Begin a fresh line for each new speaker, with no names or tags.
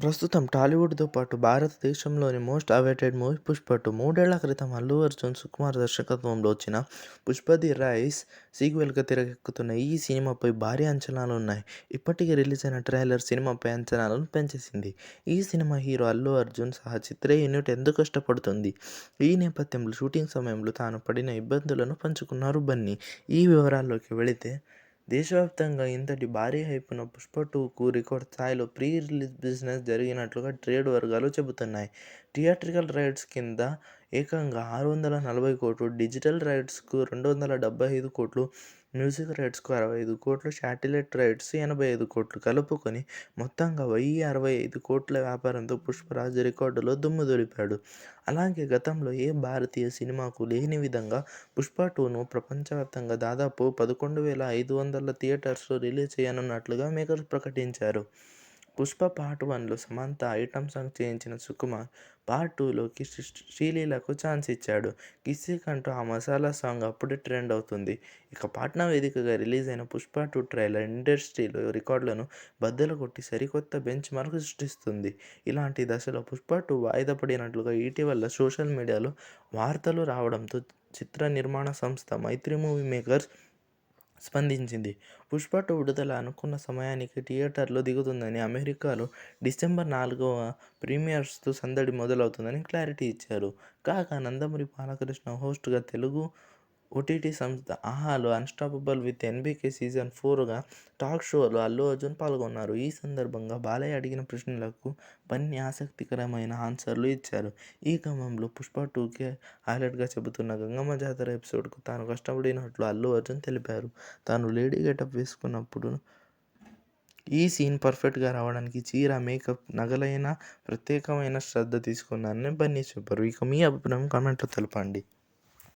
ప్రస్తుతం టాలీవుడ్తో పాటు భారతదేశంలోని most awaited movie Pushpa two మూడేళ్ళ క్రితం అల్లు అర్జున్ సుకుమార్ దర్శకత్వంలో వచ్చిన పుష్ప ది రైజ్ సీక్వెల్గా తిరగెక్కుతున్న ఈ సినిమాపై భారీ అంచనాలు ఉన్నాయి. ఇప్పటికే రిలీజ్ అయిన ట్రైలర్ సినిమాపై అంచనాలను పెంచేసింది. ఈ సినిమా హీరో అల్లు అర్జున్ సహా చిత్ర యూనిట్ ఎందుకు కష్టపడుతుంది. ఈ నేపథ్యంలో షూటింగ్ సమయంలో తాను పడిన ఇబ్బందులను పంచుకున్నారు బన్నీ. ఈ వివరాల్లోకి వెళితే దేశవ్యాప్తంగా ఇంతటి భారీ హైపున పుష్ప టూకు రికార్డ్ స్థాయిలో ప్రీ రిలీజ్ బిజినెస్ జరిగినట్లుగా ట్రేడ్ వర్గాలు చెబుతున్నాయి. థియేట్రికల్ రైట్స్ కింద ఏకంగా ఆరు వందల నలభై కోట్లు డిజిటల్ రైట్స్కు రెండు వందల డెబ్బై ఐదు కోట్లు మ్యూజిక్ రైట్స్కు అరవై ఐదు కోట్లు శాటిలైట్ రైట్స్ ఎనభై ఐదు కోట్లు కలుపుకొని మొత్తంగా వెయ్యి అరవై ఐదు కోట్ల వ్యాపారంతో పుష్పరాజ్ రికార్డులో దుమ్ము దులిపాడు. అలాగే గతంలో ఏ భారతీయ సినిమాకు లేని విధంగా పుష్ప టూను ప్రపంచవ్యాప్తంగా దాదాపు పదకొండు వేల ఐదు వందల థియేటర్స్లో రిలీజ్ చేయనున్నట్లుగా మేకర్స్ ప్రకటించారు. పుష్ప పార్ట్ వన్లో సమంత ఐటమ్ సాంగ్ చేయించిన సుకుమార్ పార్ట్ టూలోకి శ్రీలీలకు ఛాన్స్ ఇచ్చాడు. కిస్సీకంటూ ఆ మసాలా సాంగ్ అప్పుడే ట్రెండ్ అవుతుంది. ఇక పాట్నా వేదికగా రిలీజ్ అయిన పుష్ప టూ ట్రైలర్ ఇండస్ట్రీలో రికార్డులను బద్దలు కొట్టి సరికొత్త బెంచ్ మార్క్ సృష్టిస్తుంది. ఇలాంటి దశలో పుష్ప టూ వాయిదా పడినట్లుగా ఇటీవల సోషల్ మీడియాలో వార్తలు రావడంతో చిత్ర నిర్మాణ సంస్థ మైత్రి మూవీ మేకర్స్ స్పందించింది. పుష్ప టూ విడుదల అనుకున్న సమయానికి థియేటర్లో దిగుతుందని అమెరికాలో డిసెంబర్ నాలుగవ ప్రీమియర్స్తో సందడి మొదలవుతుందని క్లారిటీ ఇచ్చారు. కాగా నందమూరి బాలకృష్ణ హోస్ట్గా తెలుగు ఓటీటీ సంస్థ ఆహాలో అన్స్టాపబుల్ విత్ ఎన్బీకే సీజన్ ఫోర్గా టాక్ షోలో అల్లు అర్జున్ పాల్గొన్నారు. ఈ సందర్భంగా బాలయ్య అడిగిన ప్రశ్నలకు బన్నీ ఆసక్తికరమైన ఆన్సర్లు ఇచ్చారు. ఈ క్రమంలో పుష్ప టూకే హైలైట్గా చెబుతున్న గంగమ్మ జాతర ఎపిసోడ్కు తాను కష్టపడినట్లు అల్లు అర్జున్ తెలిపారు. తాను లేడీ గెటప్ వేసుకున్నప్పుడు ఈ సీన్ పర్ఫెక్ట్గా రావడానికి చీర మేకప్ నగలైన ప్రత్యేకమైన శ్రద్ధ తీసుకున్నానని బన్నీ చెప్పారు. ఇక మీ అభిప్రాయం కామెంట్లో తెలపండి.